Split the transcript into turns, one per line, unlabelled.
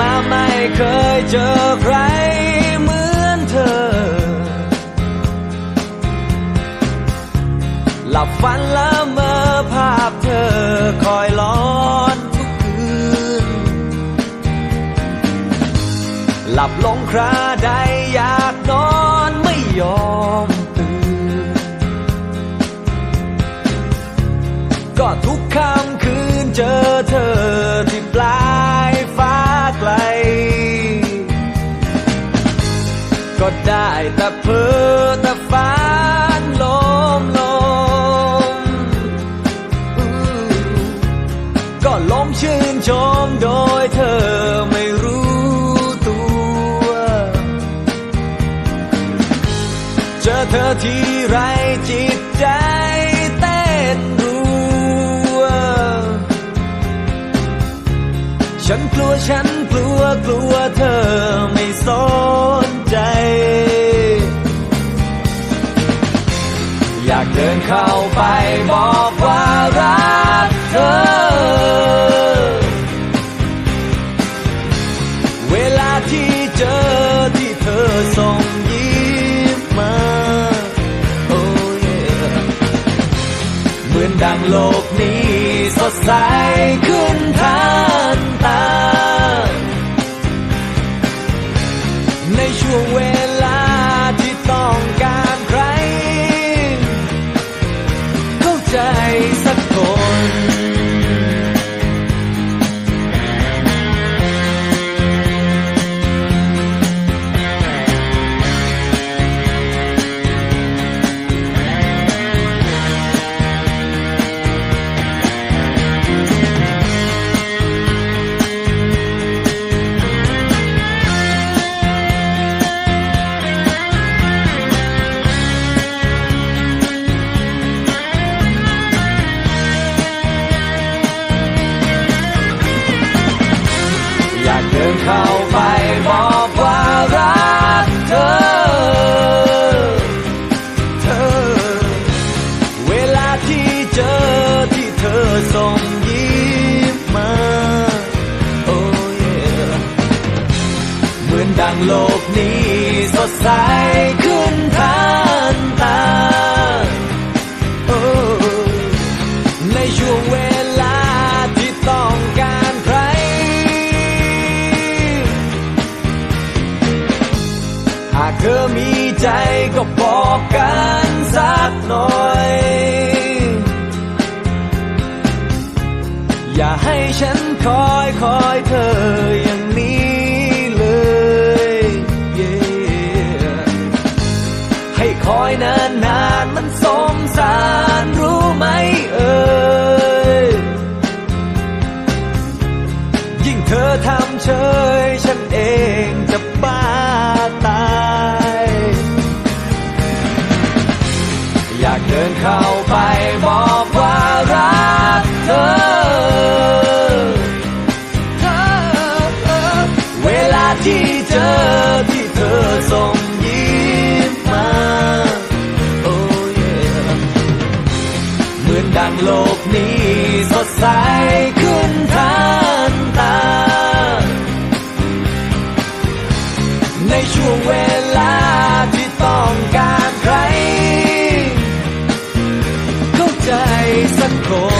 มาไม่เคยเจอใครเหมือนเธอ หลับฝันละเมอภาพเธอคอยร้อนทุกคืน หลับลงคราใดอยากนอนไม่ยอมตื่น ก็ทุกค่ำคืนเจอ ก็ได้แต่เพ้อแต่ฝันลมลมก็ลมชื่นชมโดยเธอไม่รู้ตัว เจอเธอที่ไรจิตใจเต้นรัว ฉันกลัวฉันกลัวกลัวเธอไม่สน ดินเข้าไปบอกว่ารักเธอ เวลาที่เจอที่เธอส่งยิ้มมา โอ้ยเหมือนดังโลกนี้สดใสขึ้นทันตา เเหมือนดังโลกนี้สดใสขึ้นทันตาในช่วงเวลาที่ต้องการใคร หากเธอมีใจก็บอกกันสักหน่อย อย่าให้ฉันคอยคอยเธอ คอยนานนานมันสมสารรู้ไหมเอ่ยยิ่งเธอทำเฉย กา